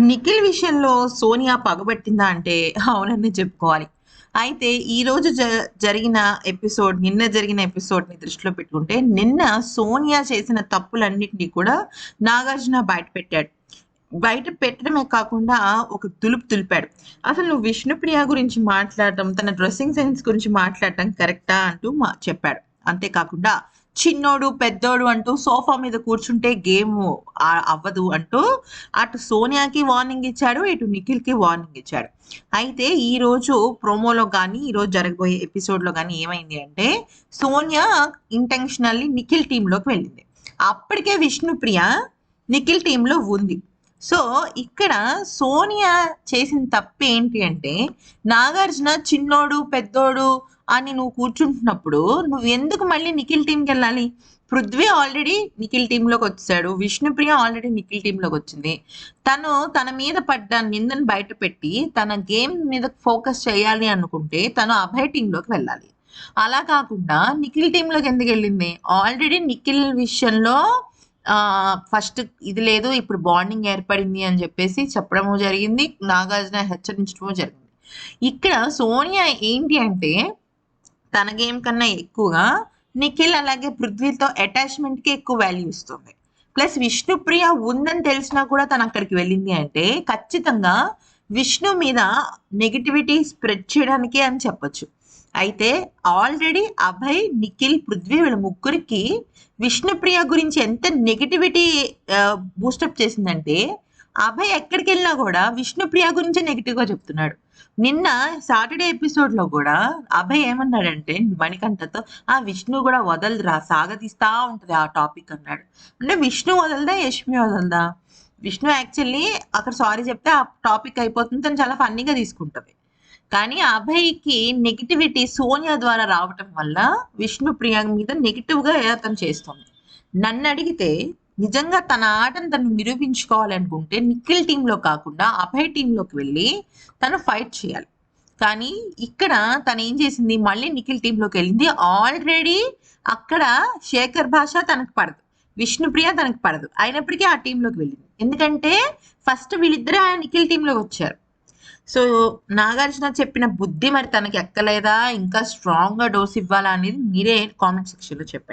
నిఖిల్ విషయంలో సోనియా పగబట్టిందా అంటే అవునని చెప్పుకోవాలి. అయితే ఈ రోజు జ జరిగిన ఎపిసోడ్ నిన్న జరిగిన ఎపిసోడ్ని దృష్టిలో పెట్టుకుంటే నిన్న సోనియా చేసిన తప్పులన్నింటినీ కూడా నాగార్జున బయట పెట్టాడు. బయట పెట్టడమే కాకుండా ఒక తులుపు తులిపాడు. అసలు నువ్వు విష్ణుప్రియ గురించి మాట్లాడటం తన డ్రెస్సింగ్ సెన్స్ గురించి మాట్లాడటం కరెక్టా అంటూ మా చెప్పాడు. అంతేకాకుండా చిన్నోడు పెద్దోడు అంటూ సోఫా మీద కూర్చుంటే గేమ్ అవ్వదు అంటూ అటు సోనియాకి వార్నింగ్ ఇచ్చాడు ఇటు నిఖిల్కి వార్నింగ్ ఇచ్చాడు. అయితే ఈ రోజు ప్రోమోలో కానీ ఈరోజు జరగబోయే ఎపిసోడ్లో కానీ ఏమైంది అంటే సోనియా ఇంటెన్షనల్లీ నిఖిల్ టీంలోకి వెళ్ళింది. అప్పటికే విష్ణుప్రియ నిఖిల్ టీంలో ఉంది. సో ఇక్కడ సోనియా చేసిన తప్పు ఏంటి అంటే నాగార్జున చిన్నోడు పెద్దోడు అని నువ్వు కూర్చుంటున్నప్పుడు నువ్వు ఎందుకు మళ్ళీ నిఖిల్ టీంకి వెళ్ళాలి? పృథ్వీ ఆల్రెడీ నిఖిల్ టీంలోకి వచ్చాడు. విష్ణుప్రియ ఆల్రెడీ నిఖిల్ టీంలోకి వచ్చింది. తను తన మీద పడ్డ నిందను బయట పెట్టి తన గేమ్ మీద ఫోకస్ చేయాలి అనుకుంటే తను అభయ్ టీంలోకి వెళ్ళాలి. అలా కాకుండా నిఖిల్ టీంలోకి ఎందుకు వెళ్ళింది? ఆల్రెడీ నిఖిల్ విషయంలో ఫస్ట్ ఇది లేదు ఇప్పుడు బాండింగ్ ఏర్పడింది అని చెప్పేసి చెప్పడము జరిగింది. నాగార్జున హెచ్చరించడము జరిగింది. ఇక్కడ సోనియా ఏంటి అంటే తన గేమ్ కన్నా ఎక్కువగా నిఖిల్ అలాగే పృథ్వీతో అటాచ్మెంట్కి ఎక్కువ వాల్యూ ఇస్తుంది. ప్లస్ విష్ణుప్రియ ఉందని తెలిసినా కూడా తను అక్కడికి వెళ్ళింది అంటే ఖచ్చితంగా విష్ణు మీద నెగిటివిటీ స్ప్రెడ్ చేయడానికి అని చెప్పొచ్చు. అయితే ఆల్రెడీ అభయ్ నిఖిల్ పృథ్వీ వీళ్ళ ముగ్గురికి విష్ణుప్రియ గురించి ఎంత నెగిటివిటీ బూస్టప్ uh, చేసిందంటే అభయ్ ఎక్కడికి వెళ్ళినా కూడా విష్ణుప్రియ గురించి నెగిటివ్గా చెప్తున్నాడు. నిన్న సాటర్డే ఎపిసోడ్లో కూడా అభయ్ ఏమన్నాడంటే మణికంఠతో ఆ విష్ణు కూడా వదలదురా సాగతీస్తా ఉంటది ఆ టాపిక్ అన్నాడు. అంటే విష్ణు వదలదా యష్మి వదలదా? విష్ణు యాక్చువల్లీ అక్కడ సారీ చెప్తే ఆ టాపిక్ అయిపోతుంది తను చాలా ఫన్నీగా తీసుకుంటుంది. కానీ అభయ్కి నెగిటివిటీ సోనియా ద్వారా రావటం వల్ల విష్ణుప్రియ మీద నెగిటివ్గా అతను చేస్తుంది. నన్ను అడిగితే నిజంగా తన ఆటను తను నిరూపించుకోవాలనుకుంటే నిఖిల్ టీంలో కాకుండా అభయ్ టీంలోకి వెళ్ళి తను ఫైట్ చేయాలి. కానీ ఇక్కడ తను ఏం చేసింది? మళ్ళీ నిఖిల్ టీంలోకి వెళ్ళింది. ఆల్రెడీ అక్కడ శేఖర్ భాష తనకు పడదు. విష్ణుప్రియ తనకు పడదు. అయినప్పటికీ ఆ టీంలోకి వెళ్ళింది. ఎందుకంటే ఫస్ట్ వీళ్ళిద్దరే ఆ నిఖిల్ టీంలోకి వచ్చారు. సో నాగార్జున చెప్పిన బుద్ధి మరి తనకి ఎక్కలేదా? ఇంకా స్ట్రాంగ్గా డోస్ ఇవ్వాలా అనేది మీరే కామెంట్ సెక్షన్లో చెప్పండి.